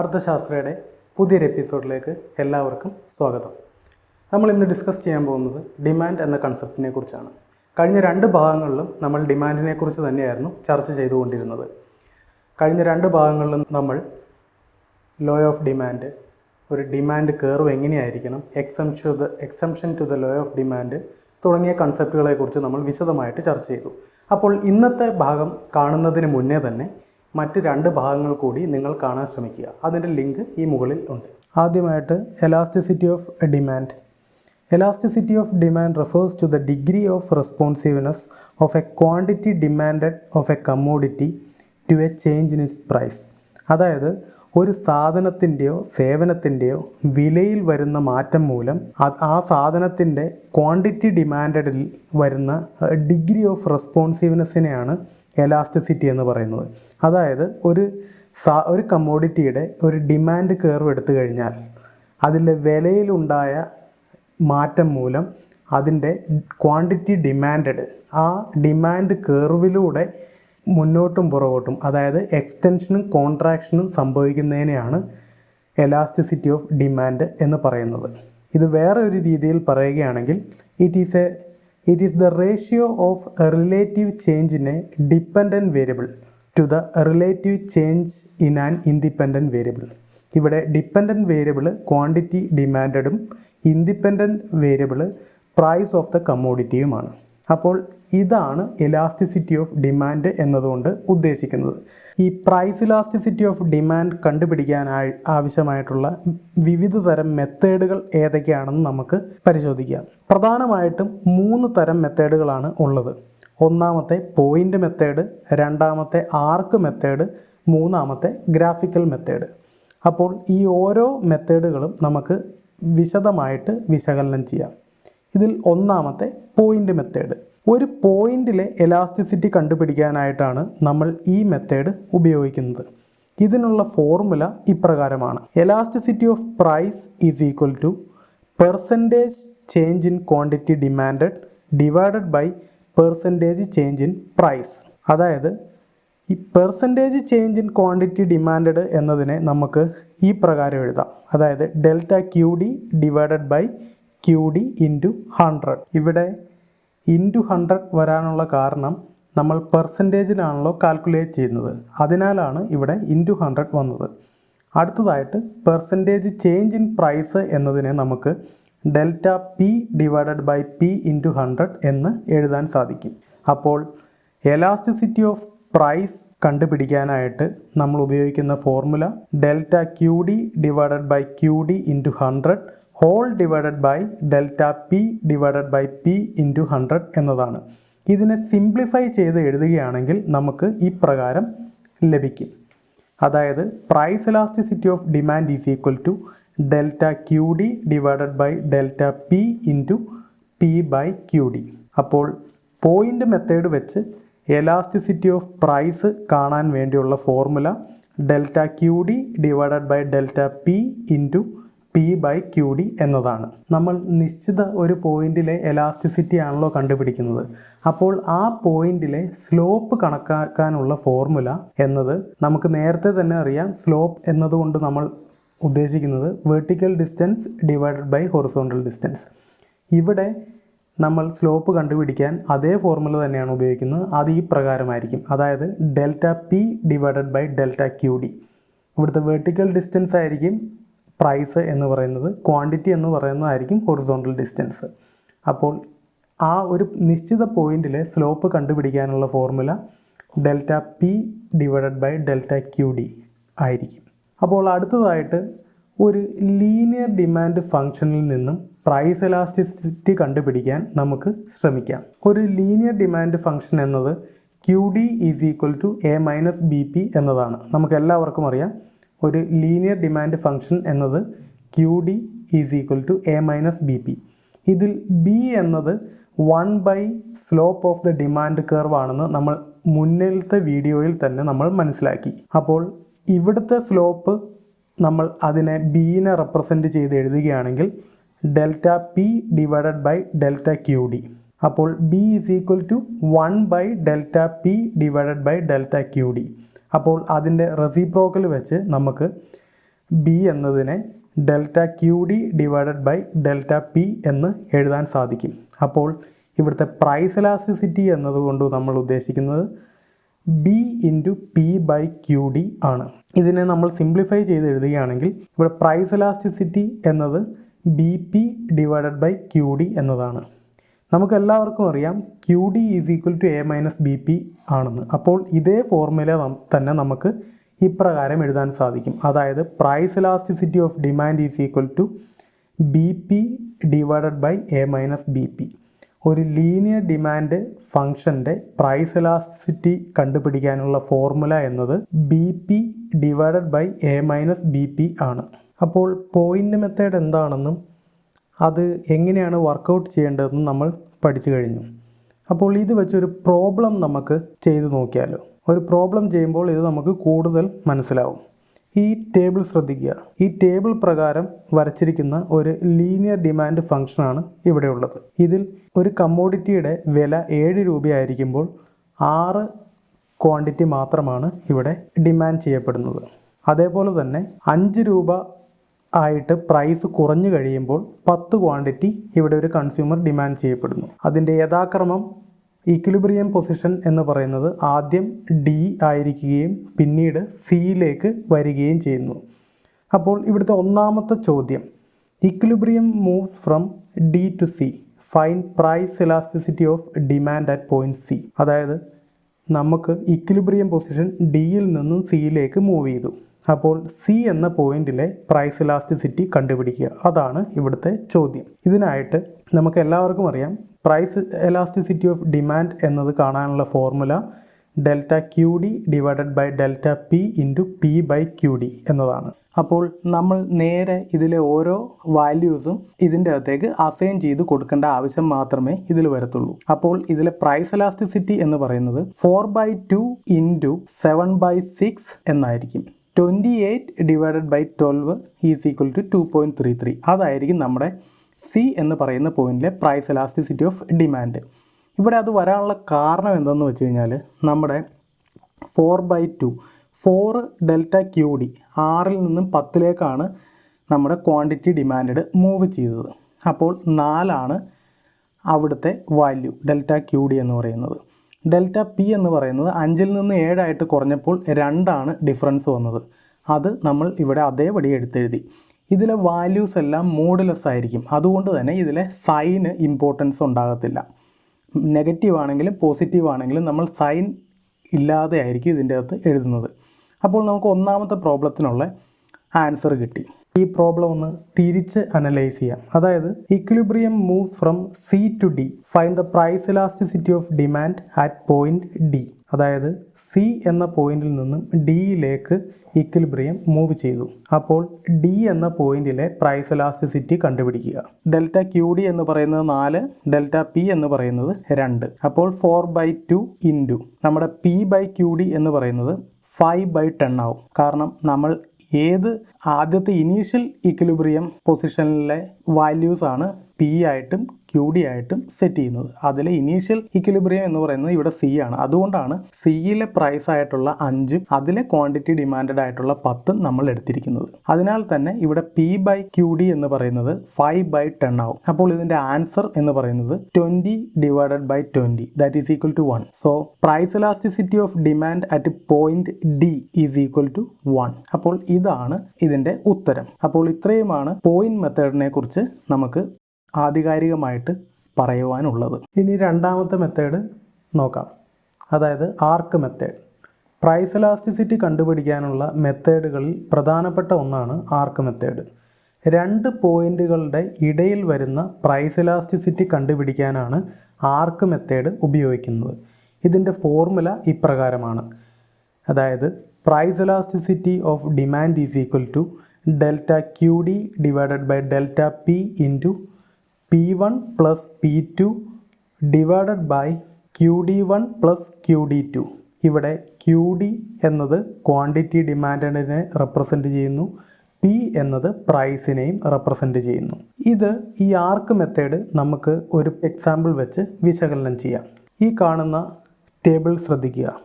അർത്ഥശാസ്ത്രയുടെ പുതിയൊരു എപ്പിസോഡിലേക്ക് എല്ലാവർക്കും സ്വാഗതം. നമ്മൾ ഇന്ന് ഡിസ്കസ് ചെയ്യാൻ പോകുന്നത് ഡിമാൻഡ് എന്ന കൺസെപ്റ്റിനെ കുറിച്ചാണ്. കഴിഞ്ഞ രണ്ട് ഭാഗങ്ങളിലും നമ്മൾ ഡിമാൻഡിനെ കുറിച്ച് തന്നെയായിരുന്നു ചർച്ച ചെയ്തുകൊണ്ടിരുന്നത്. കഴിഞ്ഞ രണ്ട് ഭാഗങ്ങളിലും നമ്മൾ ലോ ഓഫ് ഡിമാൻഡ് ഒരു ഡിമാൻഡ് കർവ് എങ്ങനെയായിരിക്കണം exemption to the exemption to the law of demand തുടങ്ങിയ കൺസെപ്റ്റുകളെക്കുറിച്ച് നമ്മൾ വിശദമായിട്ട് ചർച്ച ചെയ്തു. അപ്പോൾ ഇന്നത്തെ ഭാഗം കാണുന്നതിന് മുന്നേ തന്നെ മറ്റ് രണ്ട് ഭാഗങ്ങൾ കൂടി നിങ്ങൾ കാണാൻ ശ്രമിക്കുക. അതിന്റെ ലിങ്ക് ഈ മുകളിൽ ഉണ്ട്. ആദ്യമായിട്ട് elasticity of demand elasticity of demand refers to the degree of responsiveness of a quantity demanded of a commodity to a change in its price അതായത് ഒരു സാധനത്തിന്റെയോ സേവനത്തിന്റെയോ വിലയിൽ വരുന്ന മാറ്റം മൂലം ആ സാധനത്തിന്റെ ക്വാണ്ടിറ്റി ഡിമാൻഡിൽ വരുന്ന ഡിഗ്രി ഓഫ് റെസ്പോൺസീവ്നെസ്സിനെയാണ് എലാസ്റ്റിസിറ്റി എന്ന് പറയുന്നത്. അതായത് ഒരു ഒരു കമ്മോഡിറ്റിയുടെ ഒരു ഡിമാൻഡ് കർവ് എടുത്തു കഴിഞ്ഞാൽ അതിന്റെ വിലയിലുണ്ടായ മാറ്റം മൂലം അതിന്റെ ക്വാണ്ടിറ്റി ഡിമാൻഡഡ് ആ ഡിമാൻഡ് കർവിലൂടെ മുന്നോട്ടും പുറകോട്ടും അതായത് എക്സ്റ്റൻഷനും കോൺട്രാക്ഷനും സംഭവിക്കുന്നതിനെയാണ് എലാസ്റ്റിസിറ്റി ഓഫ് ഡിമാൻഡ് എന്ന് പറയുന്നത്. ഇത് വേറെ ഒരു രീതിയിൽ പറയുകയാണെങ്കിൽ it is a it is the ratio of relative change in a dependent variable to the relative change in an independent variable ഇവിടെ dependent variable quantity ഡിമാൻഡഡും independent variable price of the കമ്മോഡിറ്റിയുമാണ് അപ്പോൾ ഇതാണ് ഇലാസ്റ്റിസിറ്റി ഓഫ് ഡിമാൻഡ് എന്നതുകൊണ്ട് ഉദ്ദേശിക്കുന്നത്. ഈ price elasticity of demand കണ്ടുപിടിക്കാൻ ആവശ്യമായിട്ടുള്ള വിവിധ തരം മെത്തേഡുകൾ ഏതൊക്കെയാണെന്ന് നമുക്ക് പരിശോധിക്കാം. പ്രധാനമായിട്ടും മൂന്ന് തരം മെത്തേഡുകളാണ് ഉള്ളത്. ഒന്നാമത്തെ പോയിന്റ് മെത്തേഡ് രണ്ടാമത്തെ ആർക്ക് മെത്തേഡ് മൂന്നാമത്തെ ഗ്രാഫിക്കൽ മെത്തേഡ് അപ്പോൾ ഈ ഓരോ മെത്തേഡുകളും നമുക്ക് വിശദമായിട്ട് വിശകലനം ചെയ്യാം. ഇതിൽ ഒന്നാമത്തെ പോയിന്റ് മെത്തേഡ് ഒരു പോയിന്റിലെ എലാസ്റ്റിസിറ്റി കണ്ടുപിടിക്കാനായിട്ടാണ് നമ്മൾ ഈ മെത്തേഡ് ഉപയോഗിക്കുന്നത്. ഇതിനുള്ള ഫോർമുല ഇപ്രകാരമാണ്. Elasticity of price is equal to percentage change in quantity demanded divided by percentage change in price അതായത് ഈ percentage change in quantity demanded എന്നതിനെ നമുക്ക് ഈ പ്രകാരം എഴുതാം. അതായത് delta Q D divided by Q D into hundred ഇവിടെ into hundred വരാനുള്ള കാരണം നമ്മൾ പെർസെന്റേജിലാണല്ലോ കാൽക്കുലേറ്റ് ചെയ്യുന്നത്. അതിനാലാണ് ഇവിടെ ഇന്റു ഹൺഡ്രഡ് വന്നത്. അടുത്തതായിട്ട് പെർസെന്റേജ് ചേഞ്ച് ഇൻ പ്രൈസ് എന്നതിനെ നമുക്ക് delta P divided by P into hundred എന്ന് എഴുതാൻ സാധിക്കും. അപ്പോൾ എലാസ്റ്റിസിറ്റി ഓഫ് പ്രൈസ് കണ്ടുപിടിക്കാനായിട്ട് നമ്മൾ ഉപയോഗിക്കുന്ന formula delta Q D divided by Q D into hundred whole divided by delta P divided by P into hundred എന്നതാണ്. ഇതിനെ സിംപ്ലിഫൈ ചെയ്ത് എഴുതുകയാണെങ്കിൽ നമുക്ക് ഈ പ്രകാരം ലഭിക്കും. അതായത് price elasticity of demand is equal to delta Q D divided by delta P into P by Q D അപ്പോൾ പോയിന്റ് മെത്തേഡ് വെച്ച് എലാസ്റ്റിസിറ്റി ഓഫ് പ്രൈസ് കാണാൻ വേണ്ടിയുള്ള formula delta Q D divided by delta P into P by Q D എന്നതാണ്. നമ്മൾ നിശ്ചിത ഒരു പോയിന്റിലെ elasticity ആണല്ലോ കണ്ടുപിടിക്കുന്നത്. അപ്പോൾ ആ പോയിന്റിലെ സ്ലോപ്പ് കണക്കാക്കാനുള്ള ഫോർമുല എന്നത് നമുക്ക് നേരത്തെ തന്നെ അറിയാം. സ്ലോപ്പ് എന്നതുകൊണ്ട് നമ്മൾ ഉദ്ദേശിക്കുന്നത് vertical distance divided by horizontal distance ഇവിടെ നമ്മൾ സ്ലോപ്പ് കണ്ടുപിടിക്കാൻ അതേ ഫോർമുല തന്നെയാണ് ഉപയോഗിക്കുന്നത്. അത് ഈ പ്രകാരമായിരിക്കും. അതായത് delta P divided by delta Q D ഇവിടുത്തെ വെർട്ടിക്കൽ ഡിസ്റ്റൻസ് ആയിരിക്കും പ്രൈസ് എന്ന് പറയുന്നത് ക്വാണ്ടിറ്റി എന്ന് പറയുന്നതായിരിക്കും ഹൊറിസോണ്ടൽ ഡിസ്റ്റൻസ് അപ്പോൾ ആ ഒരു നിശ്ചിത പോയിന്റിലെ സ്ലോപ്പ് കണ്ടുപിടിക്കാനുള്ള formula delta P divided by delta Q D ആയിരിക്കും. അപ്പോൾ അടുത്തതായിട്ട് ഒരു ലീനിയർ ഡിമാൻഡ് ഫംഗ്ഷനിൽ നിന്നും പ്രൈസ് എലാസ്റ്റിസിറ്റി കണ്ടുപിടിക്കാൻ നമുക്ക് ശ്രമിക്കാം. ഒരു ലീനിയർ ഡിമാൻഡ് ഫംഗ്ഷൻ എന്നത് Q D is equal to a minus b P എന്നതാണ്. നമുക്ക് എല്ലാവർക്കും അറിയാം. ഒരു ലീനിയർ ഡിമാൻഡ് ഫംഗ്ഷൻ എന്നത് Q D is equal to a minus b P ഇതിൽ ബി എന്നത് one by slope of the demand curve ആണെന്ന് നമ്മൾ മുന്നിലത്തെ വീഡിയോയിൽ തന്നെ നമ്മൾ മനസ്സിലാക്കി. അപ്പോൾ ഇവിടുത്തെ സ്ലോപ്പ് നമ്മൾ അതിനെ ബീനെ റെപ്രസെന്റ് ചെയ്ത് എഴുതുകയാണെങ്കിൽ delta P divided by delta Q D അപ്പോൾ b is equal to one by delta P divided by delta Q D അപ്പോൾ അതിന്റെ റെസിപ്രോക്കൽ വെച്ച് നമുക്ക് ബി എന്നതിനെ delta Q D divided by delta P എന്ന് എഴുതാൻ സാധിക്കും. അപ്പോൾ ഇവിടുത്തെ പ്രൈസ് ഇലാസ്റ്റിസിറ്റി എന്നതുകൊണ്ട് നമ്മൾ ഉദ്ദേശിക്കുന്നത് b into P by Q D ആണ്. ഇതിനെ നമ്മൾ സിംപ്ലിഫൈ ചെയ്ത് എഴുതുകയാണെങ്കിൽ ഇവിടെ പ്രൈസ് ഇലാസ്റ്റിസിറ്റി എന്നത് b P divided by Q D എന്നതാണ്. നമുക്ക് എല്ലാവർക്കും അറിയാം Q D is equal to a minus b P ആണെന്ന്. അപ്പോൾ ഇതേ ഫോർമുല തന്നെ നമുക്ക് ഇപ്രകാരം എഴുതാൻ സാധിക്കും. അതായത് price elasticity of demand is equal to b P divided by a minus b P ഒരു ലീനിയർ ഡിമാൻഡ് ഫംഗ്ഷന്റെ പ്രൈസ് ഇലാസ്റ്റിസിറ്റി കണ്ടുപിടിക്കാനുള്ള ഫോർമുല എന്നത് b P divided by a minus b P ആണ്. അപ്പോൾ പോയിന്റ് മെത്തേഡ് എന്താണെന്നും അത് എങ്ങനെയാണ് വർക്കൗട്ട് ചെയ്യേണ്ടതെന്നും നമ്മൾ പഠിച്ചു കഴിഞ്ഞു. അപ്പോൾ ഇത് വെച്ചൊരു പ്രോബ്ലം നമുക്ക് ചെയ്തു നോക്കിയാലോ? ഒരു പ്രോബ്ലം ചെയ്യുമ്പോൾ ഇത് നമുക്ക് കൂടുതൽ മനസ്സിലാവും. ഈ ടേബിൾ ശ്രദ്ധിക്കുക. ഈ ടേബിൾ പ്രകാരം വരച്ചിരിക്കുന്ന ഒരു ലീനിയർ ഡിമാൻഡ് ഫംഗ്ഷനാണ് ഇവിടെ ഉള്ളത്. ഇതിൽ ഒരു കമ്മോഡിറ്റിയുടെ വില ഏഴ് രൂപയായിരിക്കുമ്പോൾ ആറ് ക്വാണ്ടിറ്റി മാത്രമാണ് ഇവിടെ ഡിമാൻഡ് ചെയ്യപ്പെടുന്നത്. അതേപോലെ തന്നെ അഞ്ച് രൂപ ആയിട്ട് പ്രൈസ് കുറഞ്ഞു കഴിയുമ്പോൾ പത്ത് ക്വാണ്ടിറ്റി ഇവിടെ ഒരു കൺസ്യൂമർ ഡിമാൻഡ് ചെയ്യപ്പെടുന്നു. അതിന്റെ യഥാക്രമം ഈക്വിലിബ്രിയം പൊസിഷൻ എന്ന് പറയുന്നത് ആദ്യം ഡി ആയിരിക്കുകയും പിന്നീട് സിയിലേക്ക് വരികയും ചെയ്യുന്നു. അപ്പോൾ ഇവിടുത്തെ ഒന്നാമത്തെ ചോദ്യം equilibrium moves from D to C find price elasticity of demand at point C അതായത് നമുക്ക് ഇക്വിലിബ്രിയം പൊസിഷൻ ഡിയിൽ നിന്നും സിയിലേക്ക് മൂവ് ചെയ്തു. അപ്പോൾ സി എന്ന പോയിന്റിലെ പ്രൈസ് ഇലാസ്റ്റിസിറ്റി കണ്ടുപിടിക്കുക. അതാണ് ഇവിടുത്തെ ചോദ്യം. ഇതിനായിട്ട് നമുക്ക് എല്ലാവർക്കും അറിയാം പ്രൈസ് എലാസ്റ്റിസിറ്റി ഓഫ് ഡിമാൻഡ് എന്നത് കാണാനുള്ള formula delta Q D divided by delta P into P by Q D എന്നതാണ്. അപ്പോൾ നമ്മൾ നേരെ ഇതിലെ ഓരോ വാല്യൂസും ഇതിന്റെ അകത്തേക്ക് അസൈൻ ചെയ്ത് കൊടുക്കേണ്ട ആവശ്യം മാത്രമേ ഇതിൽ വരത്തുള്ളൂ. അപ്പോൾ ഇതിലെ പ്രൈസ് എലാസ്റ്റിസിറ്റി എന്ന് പറയുന്നത് four by two into seven by six എന്നായിരിക്കും. Twenty eight divided by twelve is equal to two point three three അതായിരിക്കും നമ്മുടെ സി എന്ന് പറയുന്ന പോയിന്റിലെ പ്രൈസ് എലാസ്റ്റിസിറ്റി ഓഫ് ഡിമാൻഡ് ഇവിടെ അത് വരാനുള്ള കാരണം എന്തെന്ന് വെച്ച് കഴിഞ്ഞാൽ നമ്മുടെ four by two four delta Q D ആറിൽ നിന്നും പത്തിലേക്കാണ് നമ്മുടെ ക്വാണ്ടിറ്റി ഡിമാൻഡ് മൂവ് ചെയ്തത്. അപ്പോൾ നാലാണ് അവിടുത്തെ വാല്യൂ ഡെൽറ്റ ക്യു ഡി എന്ന് പറയുന്നത്. ഡെൽറ്റ പി എന്ന് പറയുന്നത് അഞ്ചിൽ നിന്ന് ഏഴായിട്ട് കുറഞ്ഞപ്പോൾ രണ്ടാണ് ഡിഫറൻസ് വന്നത്. അത് നമ്മൾ ഇവിടെ അതേപടി എടുത്തെഴുതി. ഇതിലെ വാല്യൂസ് എല്ലാം മോഡുലെസ് ആയിരിക്കും. അതുകൊണ്ട് തന്നെ ഇതിലെ സൈന് ഇമ്പോർട്ടൻസ് ഉണ്ടാകത്തില്ല. നെഗറ്റീവ് ആണെങ്കിലും പോസിറ്റീവ് ആണെങ്കിലും നമ്മൾ സൈൻ ഇല്ലാതെ ആയിരിക്കും ഇതിന്റെ അകത്ത് എഴുതുന്നത്. അപ്പോൾ നമുക്ക് ഒന്നാമത്തെ പ്രോബ്ലത്തിനുള്ള ആൻസർ കിട്ടി. ഈ പ്രോബ്ലം ഒന്ന് തിരിച്ച് അനലൈസ് ചെയ്യാം. അതായത് equilibrium moves from C to D find the price elasticity of demand at point D അതായത് സി എന്ന പോയിന്റിൽ നിന്നും ഡിയിലേക്ക് ഇക്വിലിബ്രിയം മൂവ് ചെയ്തു. അപ്പോൾ ഡി എന്ന പോയിന്റിലെ പ്രൈസ് ഇലാസ്റ്റിസിറ്റി കണ്ടുപിടിക്കുക. ഡെൽറ്റ ക്യു ഡി എന്ന് പറയുന്നത് നാല് ഡെൽറ്റ പി എന്ന് പറയുന്നത് രണ്ട്. അപ്പോൾ ഫോർ ബൈ ടു ഇന്റു നമ്മുടെ പി ബൈ ക്യു ഡി എന്ന് പറയുന്നത് ഫൈവ് ബൈ ടെൻ ആവും. കാരണം നമ്മൾ ഏത് ആദ്യത്തെ ഇനീഷ്യൽ ഇക്വിലിബ്രിയം പൊസിഷനിലെ വാല്യൂസ് ആണ് പി ആയിട്ടും ക്യു ഡി ആയിട്ടും സെറ്റ് ചെയ്യുന്നത്. അതിലെ ഇനീഷ്യൽ ഇക്വിലിബ്രിയം എന്ന് പറയുന്നത് ഇവിടെ സി ആണ്. അതുകൊണ്ടാണ് സിയിലെ പ്രൈസ് ആയിട്ടുള്ള അഞ്ചും അതിലെ ക്വാണ്ടിറ്റി ഡിമാൻഡഡ് ആയിട്ടുള്ള പത്തും നമ്മൾ എടുത്തിരിക്കുന്നത്. അതിനാൽ തന്നെ ഇവിടെ പി ബൈ ക്യു ഡി എന്ന് പറയുന്നത് ഫൈവ് ബൈ ടെൻ ആവും. അപ്പോൾ ഇതിന്റെ ആൻസർ എന്ന് പറയുന്നത് twenty divided by twenty that is equal to one so price elasticity of demand at point D is equal to one അപ്പോൾ ഇതാണ് ഇതിന്റെ ഉത്തരം. അപ്പോൾ ഇത്രയുമാണ് പോയിന്റ് മെത്തേഡിനെ കുറിച്ച് നമുക്ക് ആധികാരികമായിട്ട് പറയുവാനുള്ളത്. ഇനി രണ്ടാമത്തെ മെത്തേഡ് നോക്കാം. അതായത് ആർക്ക് മെത്തേഡ് പ്രൈസ് ഇലാസ്റ്റിസിറ്റി കണ്ടുപിടിക്കാനുള്ള മെത്തേഡുകളിൽ പ്രധാനപ്പെട്ട ഒന്നാണ് ആർക്ക് മെത്തേഡ് രണ്ട് പോയിന്റുകളുടെ ഇടയിൽ വരുന്ന പ്രൈസ് ഇലാസ്റ്റിസിറ്റി കണ്ടുപിടിക്കാനാണ് ആർക്ക് മെത്തേഡ് ഉപയോഗിക്കുന്നത്. ഇതിന്റെ ഫോർമുല ഇപ്രകാരമാണ്. അതായത് price elasticity of demand is equal to delta Q D divided by delta P into P one plus P two divided by Q D one plus Q D two. ഇവിടെ Q D എന്നത് quantity ഡിമാൻഡിനെ represent ചെയ്യുന്നു. P എന്നത് പ്രൈസിനെയും represent ചെയ്യുന്നു. ഇത് ഈ ആർക്ക് method നമുക്ക് ഒരു എക്സാമ്പിൾ വെച്ച് വിശകലനം ചെയ്യാം. ഈ കാണുന്ന ടേബിൾ ശ്രദ്ധിക്കുക.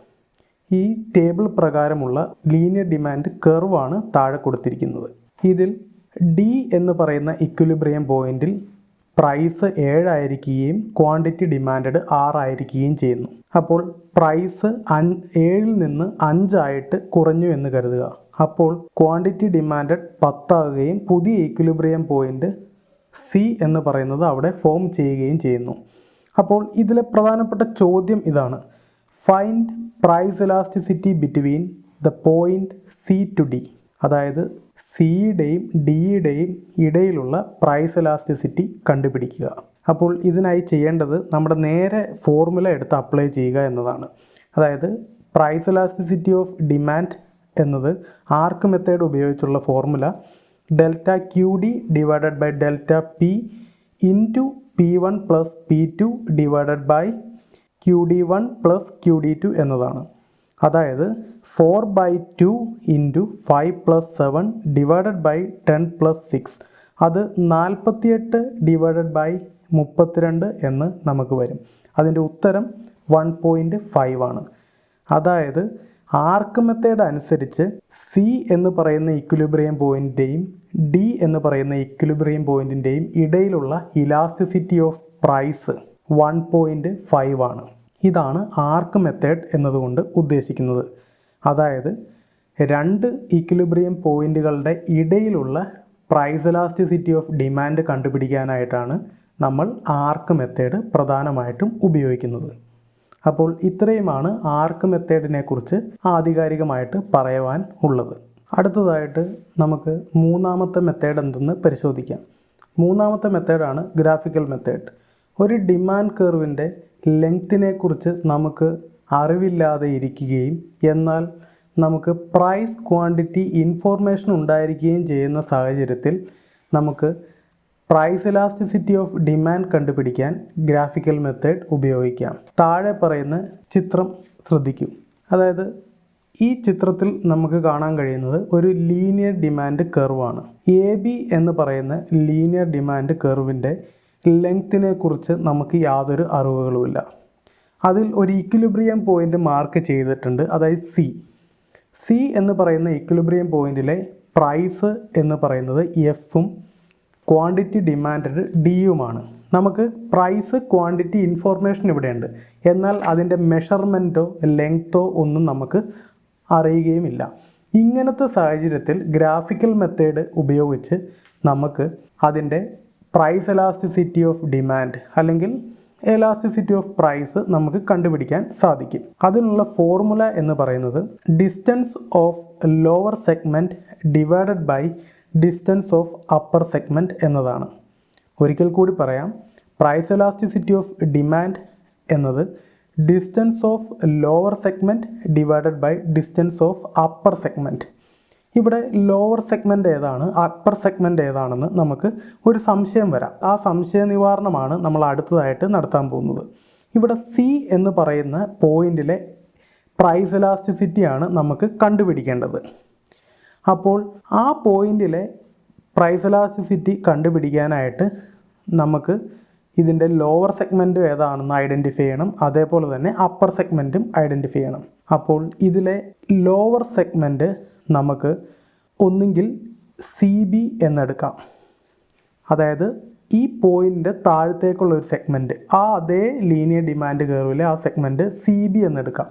ഈ ടേബിൾ പ്രകാരമുള്ള ലീനിയർ ഡിമാൻഡ് കർവാണ് താഴെ കൊടുത്തിരിക്കുന്നത്. ഇതിൽ ഡി എന്ന് പറയുന്ന ഇക്വിലിബ്രിയം പോയിന്റിൽ പ്രൈസ് ഏഴായിരിക്കുകയും ക്വാണ്ടിറ്റി ഡിമാൻഡ് ആറായിരിക്കുകയും ചെയ്യുന്നു. അപ്പോൾ പ്രൈസ് അൻ ഏഴിൽ നിന്ന് അഞ്ചായിട്ട് കുറഞ്ഞു എന്ന് കരുതുക. അപ്പോൾ ക്വാണ്ടിറ്റി ഡിമാൻഡ് പത്താകുകയും പുതിയ ഈക്വിലിബ്രിയം പോയിന്റ് സി എന്ന് പറയുന്നത് അവിടെ ഫോം ചെയ്യുകയും ചെയ്യുന്നു. അപ്പോൾ ഇതിലെ പ്രധാനപ്പെട്ട ചോദ്യം ഇതാണ്. Find price elasticity between the point C to D അതായത് സിയുടെയും ഡിയുടെയും ഇടയിലുള്ള പ്രൈസ് ഇലാസ്റ്റിസിറ്റി കണ്ടുപിടിക്കുക. അപ്പോൾ ഇതിനായി ചെയ്യേണ്ടത് നമ്മുടെ നേരെ ഫോർമുല എടുത്ത് അപ്ലൈ ചെയ്യുക എന്നതാണ്. അതായത് പ്രൈസ് ഇലാസ്റ്റിസിറ്റി ഓഫ് ഡിമാൻഡ് എന്നത് ആർക്ക് മെത്തേഡ് ഉപയോഗിച്ചുള്ള formula delta Q D divided by delta P into P one plus P two divided by Q D one plus Q D two എന്നതാണ്. അതായത് four by two into five plus seven divided by ten plus six അത് നാൽപ്പത്തിയെട്ട് divided by മുപ്പത്തിരണ്ട് എന്ന് നമുക്ക് വരും. അതിന്റെ ഉത്തരം വൺ പോയിന്റ് ഫൈവ് ആണ്. അതായത് ആർക്ക് മെത്തേഡ് അനുസരിച്ച് സി എന്ന് പറയുന്ന ഇക്വിലിബ്രിയം പോയിന്റിന്റെയും ഡി എന്ന് പറയുന്ന ഇക്വിലിബ്രിയം പോയിന്റിന്റെയും ഇടയിലുള്ള elasticity of price one point five ആണ്. ഇതാണ് ആർക്ക് മെത്തേഡ് എന്നതുകൊണ്ട് ഉദ്ദേശിക്കുന്നത്. അതായത് രണ്ട് ഇക്വിലിബ്രിയം പോയിന്റുകളുടെ ഇടയിലുള്ള പ്രൈസ് ഇലാസ്റ്റിസിറ്റി ഓഫ് ഡിമാൻഡ് കണ്ടുപിടിക്കാനായിട്ടാണ് നമ്മൾ ആർക്ക് മെത്തേഡ് പ്രധാനമായിട്ടും ഉപയോഗിക്കുന്നത്. അപ്പോൾ ഇത്രയുമാണ് ആർക്ക് മെത്തേഡിനെ കുറിച്ച് ആധികാരികമായിട്ട് പറയുവാൻ ഉള്ളത്. അടുത്തതായിട്ട് നമുക്ക് മൂന്നാമത്തെ മെത്തേഡ് എന്തെന്ന് പരിശോധിക്കാം. മൂന്നാമത്തെ മെത്തേഡാണ് ഗ്രാഫിക്കൽ മെത്തേഡ് ഒരു ഡിമാൻഡ് കർവിന്റെ ലെങ്ത്തിനെ കുറിച്ച് നമുക്ക് അറിവില്ലാതെ ഇരിക്കുകയും എന്നാൽ നമുക്ക് പ്രൈസ് ക്വാണ്ടിറ്റി ഇൻഫോർമേഷൻ ഉണ്ടായിരിക്കുകയും ചെയ്യുന്ന സാഹചര്യത്തിൽ നമുക്ക് പ്രൈസ് ഇലാസ്റ്റിസിറ്റി ഓഫ് ഡിമാൻഡ് കണ്ടുപിടിക്കാൻ ഗ്രാഫിക്കൽ മെത്തേഡ് ഉപയോഗിക്കാം. താഴെ പറയുന്ന ചിത്രം ശ്രദ്ധിക്കൂ. അതായത് ഈ ചിത്രത്തിൽ നമുക്ക് കാണാൻ കഴിയുന്നത് ഒരു ലീനിയർ ഡിമാൻഡ് കർവാണ്. എ ബി എന്ന് പറയുന്ന ലീനിയർ ഡിമാൻഡ് കർവിന്റെ ലെങ്ത്തിനെ കുറിച്ച് നമുക്ക് യാതൊരു അറിവുകളുമില്ല. അതിൽ ഒരു ഇക്വിലിബ്രിയം പോയിന്റ് മാർക്ക് ചെയ്തിട്ടുണ്ട് അതായത് സി സി എന്ന് പറയുന്ന ഇക്വിലിബ്രിയം പോയിന്റിലെ പ്രൈസ് എന്ന് പറയുന്നത് എഫും ക്വാണ്ടിറ്റി ഡിമാൻഡ് ഡിയുമാണ് നമുക്ക് പ്രൈസ് ക്വാണ്ടിറ്റി ഇൻഫോർമേഷൻ ഇവിടെയുണ്ട്. എന്നാൽ അതിന്റെ മെഷർമെന്റോ ലെങ്തോ ഒന്നും നമുക്ക് അറിയുകയുമില്ല. ഇങ്ങനത്തെ സാഹചര്യത്തിൽ ഗ്രാഫിക്കൽ മെത്തേഡ് ഉപയോഗിച്ച് നമുക്ക് അതിന്റെ പ്രൈസ് എലാസ്റ്റിസിറ്റി ഓഫ് ഡിമാൻഡ് അല്ലെങ്കിൽ എലാസ്റ്റിസിറ്റി ഓഫ് പ്രൈസ് നമുക്ക് കണ്ടുപിടിക്കാൻ സാധിക്കും. അതിനുള്ള ഫോർമുല എന്ന് പറയുന്നത് distance of lower segment divided by distance of upper segment എന്നതാണ്. ഒരിക്കൽ കൂടി പറയാം പ്രൈസ് എലാസ്റ്റിസിറ്റി ഓഫ് ഡിമാൻഡ് എന്നത് distance of lower segment divided by distance of upper segment ഇവിടെ ലോവർ സെഗ്മെന്റ് ഏതാണ്? അപ്പർ സെഗ്മെന്റ് ഏതാണെന്ന് നമുക്ക് ഒരു സംശയം വരാം. ആ സംശയ നിവാരണമാണ് നമ്മൾ അടുത്തതായിട്ട് നടത്താൻ പോകുന്നത്. ഇവിടെ സി എന്ന് പറയുന്ന പോയിന്റിലെ പ്രൈസ് ഇലാസ്റ്റിസിറ്റിയാണ് നമുക്ക് കണ്ടുപിടിക്കേണ്ടത്. അപ്പോൾ ആ പോയിന്റിലെ പ്രൈസ് ഇലാസ്റ്റിസിറ്റി കണ്ടുപിടിക്കാനായിട്ട് നമുക്ക് ഇതിന്റെ ലോവർ സെഗ്മെന്റും ഏതാണെന്ന് ഐഡന്റിഫൈ ചെയ്യണം. അതേപോലെ തന്നെ അപ്പർ സെഗ്മെന്റും ഐഡന്റിഫൈ ചെയ്യണം. അപ്പോൾ ഇതിലെ ലോവർ സെഗ്മെന്റ് നമുക്ക് ഒന്നുകിൽ സി ബി എന്നെടുക്കാം. അതായത് ഈ പോയിന്റ് താഴത്തേക്കുള്ള ഒരു സെഗ്മെന്റ് ആ അതേ ലീനിയർ ഡിമാൻഡ് കയറിലെ ആ സെഗ്മെന്റ് സി ബി എന്നെടുക്കാം.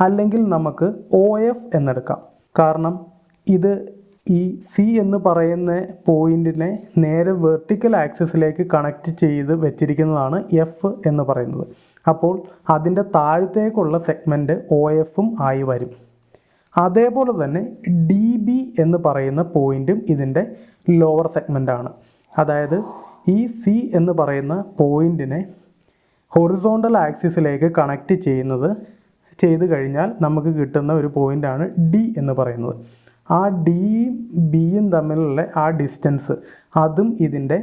അല്ലെങ്കിൽ നമുക്ക് ഒ എഫ് എന്നെടുക്കാം. കാരണം ഇത് ഈ സി എന്ന് പറയുന്ന പോയിന്റിനെ നേരെ വെർട്ടിക്കൽ ആക്സിസിലേക്ക് കണക്റ്റ് ചെയ്ത് വെച്ചിരിക്കുന്നതാണ് എഫ് എന്ന് പറയുന്നത്. അപ്പോൾ അതിന്റെ താഴത്തേക്കുള്ള സെഗ്മെന്റ് ഒ എഫും ആയി വരും. അതേപോലെ തന്നെ ഡി ബി എന്ന് പറയുന്ന പോയിന്റും ഇതിന്റെ ലോവർ സെഗ്മെന്റ് ആണ്. അതായത് ഈ സി എന്ന് പറയുന്ന പോയിന്റിനെ ഹൊറിസോണ്ടൽ ആക്സിസിലേക്ക് കണക്റ്റ് ചെയ്യുന്നത് ചെയ്ത് കഴിഞ്ഞാൽ നമുക്ക് കിട്ടുന്ന ഒരു പോയിന്റാണ് ഡി എന്ന് പറയുന്നത്. ആ ഡിയും ബിയും തമ്മിലുള്ള ആ ഡിസ്റ്റൻസ് അതും ഇതിന്റെ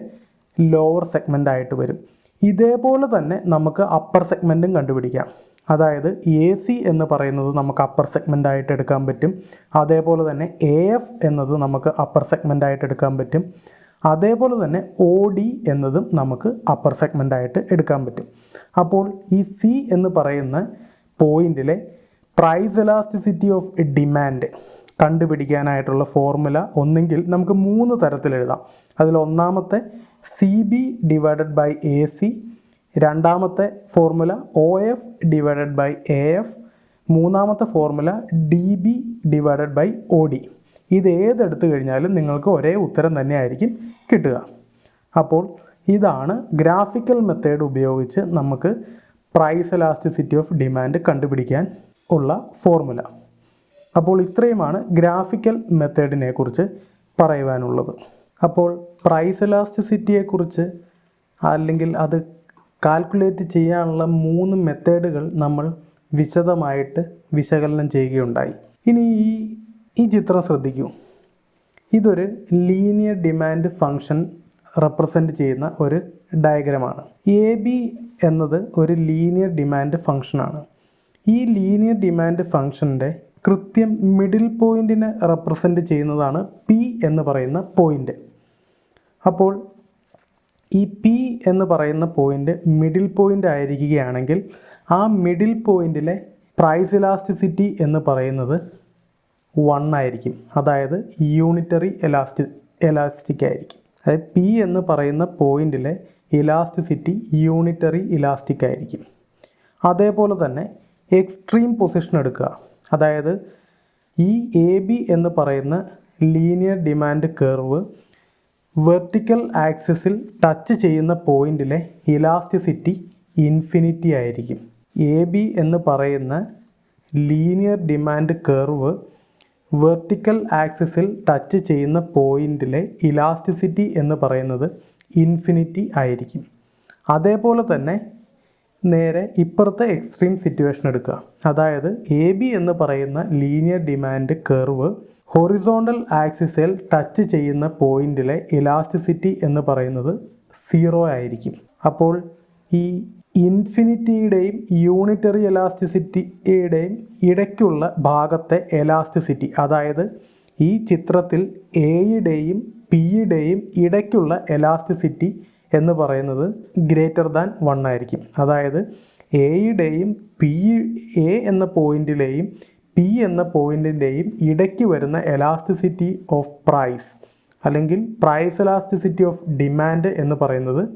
ലോവർ സെഗ്മെന്റ് ആയിട്ട് വരും. ഇതേപോലെ തന്നെ നമുക്ക് അപ്പർ സെഗ്മെന്റും കണ്ടുപിടിക്കാം. അതായത് എ സി എന്ന് പറയുന്നത് നമുക്ക് അപ്പർ സെഗ്മെന്റ് ആയിട്ട് എടുക്കാൻ പറ്റും. അതേപോലെ തന്നെ എ എഫ് എന്നത് നമുക്ക് അപ്പർ സെഗ്മെന്റ് ആയിട്ട് എടുക്കാൻ പറ്റും. അതേപോലെ തന്നെ ഒ ഡി എന്നതും നമുക്ക് അപ്പർ സെഗ്മെന്റ് ആയിട്ട് എടുക്കാൻ പറ്റും. അപ്പോൾ ഈ സി എന്ന് പറയുന്ന പോയിന്റിലെ പ്രൈസ് എലാസ്റ്റിസിറ്റി ഓഫ് ഡിമാൻഡ് കണ്ടുപിടിക്കാനായിട്ടുള്ള ഫോർമുല ഒന്നെങ്കിൽ നമുക്ക് മൂന്ന് തരത്തിൽ എഴുതാം. അതിൽ ഒന്നാമത്തെ C B divided by A C രണ്ടാമത്തെ formula O F divided by A F മൂന്നാമത്തെ formula D B divided by O D ഇത് ഏതെടുത്തു കഴിഞ്ഞാലും നിങ്ങൾക്ക് ഒരേ ഉത്തരം തന്നെയായിരിക്കും കിട്ടുക. അപ്പോൾ ഇതാണ് ഗ്രാഫിക്കൽ മെത്തേഡ് ഉപയോഗിച്ച് നമുക്ക് പ്രൈസ് ഇലാസ്റ്റിസിറ്റി ഓഫ് ഡിമാൻഡ് കണ്ടുപിടിക്കാൻ ഉള്ള ഫോർമുല. അപ്പോൾ ഇത്രയുമാണ് ഗ്രാഫിക്കൽ മെത്തേഡിനെ കുറിച്ച് പറയുവാനുള്ളത്. അപ്പോൾ പ്രൈസ് എലാസ്റ്റിസിറ്റിയെക്കുറിച്ച് അല്ലെങ്കിൽ അത് കാൽക്കുലേറ്റ് ചെയ്യാനുള്ള മൂന്ന് മെത്തേഡുകൾ നമ്മൾ വിശദമായിട്ട് വിശകലനം ചെയ്യുകയുണ്ടായി. ഇനി ഈ ഈ ചിത്രം ശ്രദ്ധിക്കൂ. ഇതൊരു ലീനിയർ ഡിമാൻഡ് ഫംഗ്ഷൻ റെപ്രസെന്റ് ചെയ്യുന്ന ഒരു ഡയഗ്രമാണ് എ ബി എന്നത് ഒരു ലീനിയർ ഡിമാൻഡ് ഫംഗ്ഷനാണ് ഈ ലീനിയർ ഡിമാൻഡ് ഫംഗ്ഷന്റെ കൃത്യം മിഡിൽ പോയിന്റിനെ റെപ്രസെന്റ് ചെയ്യുന്നതാണ് പി എന്ന് പറയുന്ന പോയിന്റ് അപ്പോൾ ഈ പി എന്ന് പറയുന്ന പോയിന്റ് മിഡിൽ പോയിന്റ് ആയിരിക്കുകയാണെങ്കിൽ ആ മിഡിൽ പോയിന്റിലെ പ്രൈസ് ഇലാസ്റ്റിസിറ്റി എന്ന് പറയുന്നത് വൺ ആയിരിക്കും. അതായത് യൂണിറ്ററി എലാസ്റ്റി എലാസ്റ്റിക് ആയിരിക്കും. അതായത് പി എന്ന് പറയുന്ന പോയിന്റിലെ ഇലാസ്റ്റിസിറ്റി യൂണിറ്ററി ഇലാസ്റ്റിക് ആയിരിക്കും. അതേപോലെ തന്നെ എക്സ്ട്രീം പൊസിഷൻ എടുക്കുക. അതായത് ഈ എ ബി എന്ന് പറയുന്ന ലീനിയർ ഡിമാൻഡ് കർവ് വെർട്ടിക്കൽ ആക്സിസിൽ ടച്ച് ചെയ്യുന്ന പോയിന്റിലെ ഇലാസ്റ്റിസിറ്റി ഇൻഫിനിറ്റി ആയിരിക്കും. എ ബി എന്ന് പറയുന്ന ലീനിയർ ഡിമാൻഡ് കർവ് വെർട്ടിക്കൽ ആക്സിസിൽ ടച്ച് ചെയ്യുന്ന പോയിന്റിലെ ഇലാസ്റ്റിസിറ്റി എന്ന് പറയുന്നത് ഇൻഫിനിറ്റി ആയിരിക്കും. അതേപോലെ തന്നെ നേരെ ഇപ്പുറത്തെ എക്സ്ട്രീം സിറ്റുവേഷൻ എടുക്കുക. അതായത് എ ബി എന്ന് പറയുന്ന ലീനിയർ ഡിമാൻഡ് കർവ് ഹൊറിസോണ്ടൽ ആക്സിസിൽ ടച്ച് ചെയ്യുന്ന പോയിന്റിലെ ഇലാസ്റ്റിസിറ്റി എന്ന് പറയുന്നത് സീറോ ആയിരിക്കും. അപ്പോൾ ഈ ഇൻഫിനിറ്റിയുടെയും യൂണിറ്ററി എലാസ്റ്റിസിറ്റിയുടെയും ഇടയ്ക്കുള്ള ഭാഗത്തെ എലാസ്റ്റിസിറ്റി അതായത് ഈ ചിത്രത്തിൽ എയുടെയും പിയുടെയും ഇടയ്ക്കുള്ള എലാസ്റ്റിസിറ്റി എന്ന് പറയുന്നത് ഗ്രേറ്റർ ദാൻ വൺ ആയിരിക്കും. അതായത് എയുടെയും പി എ എന്ന പോയിന്റിലെയും പി എന്ന പോയിന്റിന്റെയും ഇടയ്ക്ക് വരുന്ന എലാസ്റ്റിസിറ്റി ഓഫ് പ്രൈസ് അല്ലെങ്കിൽ പ്രൈസ് എലാസ്റ്റിസിറ്റി ഓഫ് ഡിമാൻഡ് എന്ന് പറയുന്നത്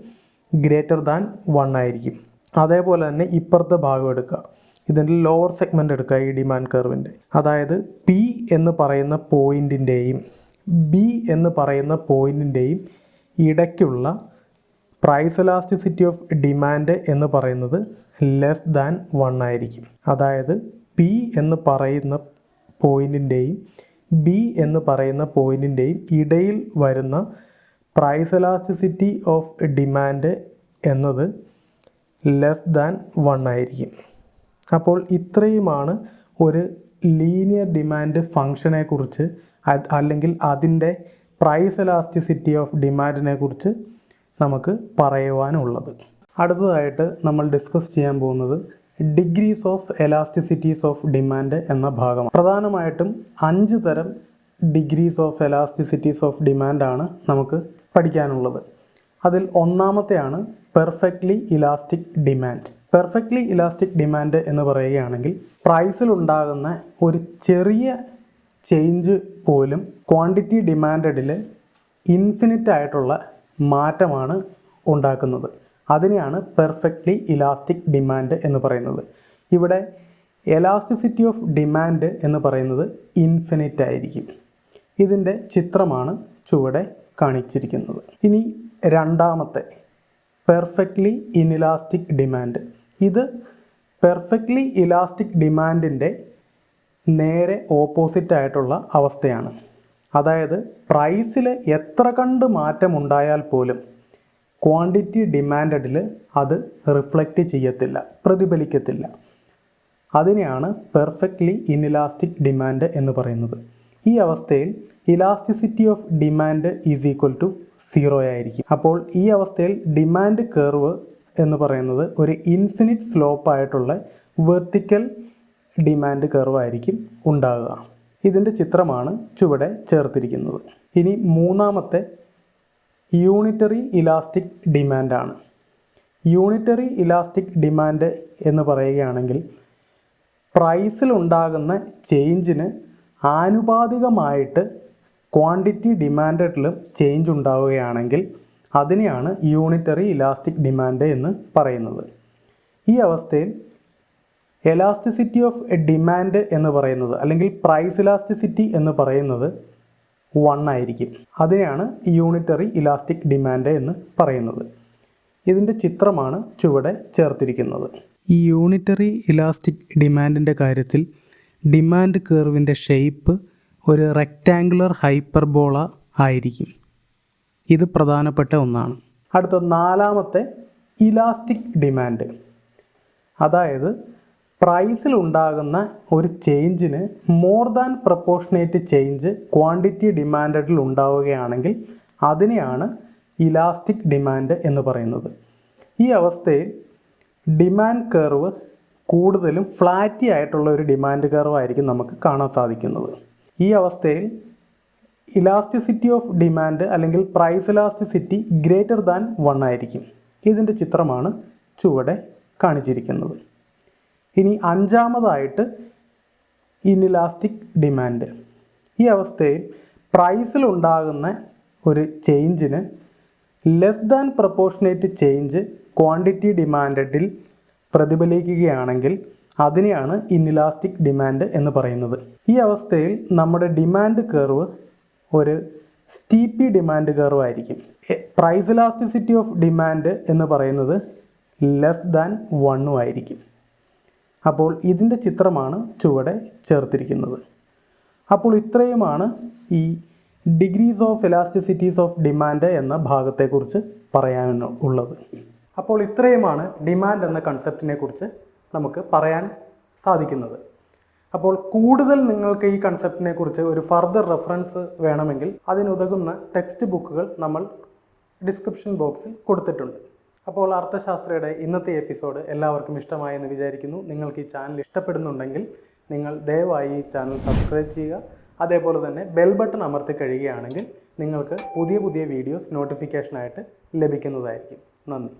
ഗ്രേറ്റർ ദാൻ വൺ ആയിരിക്കും. അതേപോലെ തന്നെ ഇപ്പുറത്തെ ഭാഗം എടുക്കുക. ഇതിന്റെ ലോവർ സെഗ്മെന്റ് എടുക്കുക ഈ ഡിമാൻഡ് കർവിന്റെ അതായത് പി എന്ന് പറയുന്ന പോയിന്റിന്റെയും ബി എന്ന് പറയുന്ന പോയിന്റിന്റെയും ഇടയ്ക്കുള്ള പ്രൈസ് എലാസ്റ്റിസിറ്റി ഓഫ് ഡിമാൻഡ് എന്ന് പറയുന്നത് ലെസ് ദാൻ വൺ ആയിരിക്കും. അതായത് പി എന്ന് പറയുന്ന പോയിന്റിന്റെയും ബി എന്ന് പറയുന്ന പോയിന്റിന്റെയും ഇടയിൽ വരുന്ന പ്രൈസ് എലാസ്റ്റിസിറ്റി ഓഫ് ഡിമാൻഡ് എന്നത് ലെസ് ദാൻ വൺ ആയിരിക്കും. അപ്പോൾ ഇത്രയുമാണ് ഒരു ലീനിയർ ഡിമാൻഡ് ഫങ്ഷനെ കുറിച്ച് അല്ലെങ്കിൽ അതിന്റെ പ്രൈസ് എലാസ്റ്റിസിറ്റി ഓഫ് ഡിമാൻഡിനെ കുറിച്ച് നമുക്ക് പറയുവാനുള്ളത്. അടുത്തതായിട്ട് നമ്മൾ ഡിസ്കസ് ചെയ്യാൻ പോകുന്നത് degrees of elasticities of demand എന്ന ഭാഗമാണ്. പ്രധാനമായിട്ടും അഞ്ച് തരം ഡിഗ്രീസ് ഓഫ് എലാസ്റ്റിസിറ്റീസ് ഓഫ് ഡിമാൻഡാണ് നമുക്ക് പഠിക്കാനുള്ളത്. അതിൽ ഒന്നാമത്തെയാണ് perfectly elastic demand perfectly elastic demand എന്ന് പറയുകയാണെങ്കിൽ പ്രൈസിൽ ഉണ്ടാകുന്ന ഒരു ചെറിയ ചേഞ്ച് പോലും ക്വാണ്ടിറ്റി ഡിമാൻഡിൽ ഇൻഫിനിറ്റ് ആയിട്ടുള്ള മാറ്റമാണ് ഉണ്ടാക്കുന്നത്. അതിനെയാണ് പെർഫെക്റ്റ്ലി ഇലാസ്റ്റിക് ഡിമാൻഡ് എന്ന് പറയുന്നത്. ഇവിടെ എലാസ്റ്റിസിറ്റി ഓഫ് ഡിമാൻഡ് എന്ന് പറയുന്നത് ഇൻഫിനിറ്റ് ആയിരിക്കും. ഇതിന്റെ ചിത്രമാണ് ചുവടെ കാണിച്ചിരിക്കുന്നത്. ഇനി രണ്ടാമത്തെ പെർഫെക്റ്റ്ലി ഇൻഇലാസ്റ്റിക് ഡിമാൻഡ് ഇത് പെർഫെക്റ്റ്ലി ഇലാസ്റ്റിക് ഡിമാൻഡിന്റെ നേരെ ഓപ്പോസിറ്റ് ആയിട്ടുള്ള അവസ്ഥയാണ്. അതായത് പ്രൈസിൽ എത്ര കണ്ട് മാറ്റമുണ്ടായാൽ പോലും ക്വാണ്ടിറ്റി ഡിമാൻഡിൽ അത് റിഫ്ലക്റ്റ് ചെയ്യത്തില്ല പ്രതിഫലിക്കത്തില്ല. അതിനെയാണ് പെർഫെക്റ്റ്ലി ഇൻഇലാസ്റ്റിക് ഡിമാൻഡ് എന്ന് പറയുന്നത്. ഈ അവസ്ഥയിൽ elasticity of demand is equal to zero ആയിരിക്കും. അപ്പോൾ ഈ അവസ്ഥയിൽ ഡിമാൻഡ് കർവ് എന്ന് പറയുന്നത് ഒരു ഇൻഫിനിറ്റ് സ്ലോപ്പ് ആയിട്ടുള്ള വെർട്ടിക്കൽ ഡിമാൻഡ് കർവ് ആയിരിക്കും ഉണ്ടാകുക ഇതിന്റെ ചിത്രമാണ് ചുവടെ ചേർത്തിരിക്കുന്നത്. ഇനി മൂന്നാമത്തെ യൂണിറ്ററി ഇലാസ്റ്റിക് ഡിമാൻഡാണ്. യൂണിറ്ററി ഇലാസ്റ്റിക് ഡിമാൻഡ് എന്ന് പറയുകയാണെങ്കിൽ പ്രൈസിൽ ഉണ്ടാകുന്ന ചേഞ്ചിന് ആനുപാതികമായിട്ട് ക്വാണ്ടിറ്റി ഡിമാൻഡിലും ചേഞ്ച് ഉണ്ടാവുകയാണെങ്കിൽ അതിനെയാണ് യൂണിറ്ററി ഇലാസ്റ്റിക് ഡിമാൻഡ് എന്ന് പറയുന്നത്. ഈ അവസ്ഥയിൽ എലാസ്റ്റിസിറ്റി ഓഫ് ഡിമാൻഡ് എന്ന് പറയുന്നത് അല്ലെങ്കിൽ പ്രൈസ് ഇലാസ്റ്റിസിറ്റി എന്ന് പറയുന്നത് വൺ ആയിരിക്കും. അതിനെയാണ് യൂണിറ്ററി ഇലാസ്റ്റിക് ഡിമാൻഡ് എന്ന് പറയുന്നത്. ഇതിന്റെ ചിത്രമാണ് ചുവടെ ചേർത്തിരിക്കുന്നത്. ഈ യൂണിറ്ററി ഇലാസ്റ്റിക് ഡിമാൻഡിന്റെ കാര്യത്തിൽ ഡിമാൻഡ് കർവിന്റെ ഷേപ്പ് ഒരു റെക്റ്റാങ്കുലർ ഹൈപ്പർബോള ആയിരിക്കും. ഇത് പ്രധാനപ്പെട്ട ഒന്നാണ്. അടുത്ത നാലാമത്തെ ഇലാസ്റ്റിക് ഡിമാൻഡ്. അതായത് പ്രൈസിൽ ഉണ്ടാകുന്ന ഒരു ചേഞ്ചിന് more than proportionate change quantity ഡിമാൻഡിൽ ഉണ്ടാവുകയാണെങ്കിൽ അതിനെയാണ് ഇലാസ്റ്റിക് ഡിമാൻഡ് എന്ന് പറയുന്നത്. ഈ അവസ്ഥയിൽ ഡിമാൻഡ് കർവ് കൂടുതലും ഫ്ലാറ്റി ആയിട്ടുള്ള ഒരു ഡിമാൻഡ് കർവ് ആയിരിക്കും നമുക്ക് കാണാൻ സാധിക്കുന്നത്. ഈ അവസ്ഥയിൽ ഇലാസ്റ്റിസിറ്റി ഓഫ് ഡിമാൻഡ് അല്ലെങ്കിൽ price elasticity greater than one ആയിരിക്കും. ഇതിന്റെ ചിത്രമാണ് ചുവടെ കാണിച്ചിരിക്കുന്നത്. ഇനി അഞ്ചാമതായിട്ട് ഇനിലാസ്റ്റിക് ഡിമാൻഡ് ഈ അവസ്ഥയിൽ പ്രൈസിൽ ഉണ്ടാകുന്ന ഒരു ചേഞ്ചിന് less than proportionate change quantity ഡിമാൻഡിൽ പ്രതിഫലിക്കുകയാണെങ്കിൽ അതിനെയാണ് ഇന്നിലാസ്റ്റിക് ഡിമാൻഡ് എന്ന് പറയുന്നത്. ഈ അവസ്ഥയിൽ നമ്മുടെ ഡിമാൻഡ് കർവ് ഒരു സ്റ്റീപ്പി ഡിമാൻഡ് കർവ് ആയിരിക്കും. പ്രൈസ് ഇലാസ്റ്റിസിറ്റി ഓഫ് ഡിമാൻഡ് എന്ന് പറയുന്നത് ലെസ് ദാൻ വണ്ണും ആയിരിക്കും. അപ്പോൾ ഇതിന്റെ ചിത്രമാണ് ചുവടെ ചേർത്തിരിക്കുന്നത്. അപ്പോൾ ഇത്രയുമാണ് ഈ degrees of elasticities of demand എന്ന ഭാഗത്തെക്കുറിച്ച് പറയാൻ ഉള്ളത്. അപ്പോൾ ഇത്രയുമാണ് ഡിമാൻഡ് എന്ന കൺസെപ്റ്റിനെ കുറിച്ച് നമുക്ക് പറയാൻ സാധിക്കുന്നത്. അപ്പോൾ കൂടുതൽ നിങ്ങൾക്ക് ഈ കൺസെപ്റ്റിനെ കുറിച്ച് ഒരു ഫർദർ റെഫറൻസ് വേണമെങ്കിൽ അതിനുതകുന്ന ടെക്സ്റ്റ് ബുക്കുകൾ നമ്മൾ ഡിസ്ക്രിപ്ഷൻ ബോക്സിൽ കൊടുത്തിട്ടുണ്ട്. അപ്പോൾ അർത്ഥശാസ്ത്രയുടെ ഇന്നത്തെ എപ്പിസോഡ് എല്ലാവർക്കും ഇഷ്ടമായെന്ന് വിചാരിക്കുന്നു. നിങ്ങൾക്ക് ഈ ചാനൽ ഇഷ്ടപ്പെടുന്നുണ്ടെങ്കിൽ നിങ്ങൾ ദയവായി ഈ ചാനൽ സബ്സ്ക്രൈബ് ചെയ്യുക. അതേപോലെ തന്നെ ബെൽ ബട്ടൺ അമർത്തി കഴിയുകയാണെങ്കിൽ നിങ്ങൾക്ക് പുതിയ പുതിയ വീഡിയോസ് നോട്ടിഫിക്കേഷനായിട്ട് ലഭിക്കുന്നതായിരിക്കും. നന്ദി.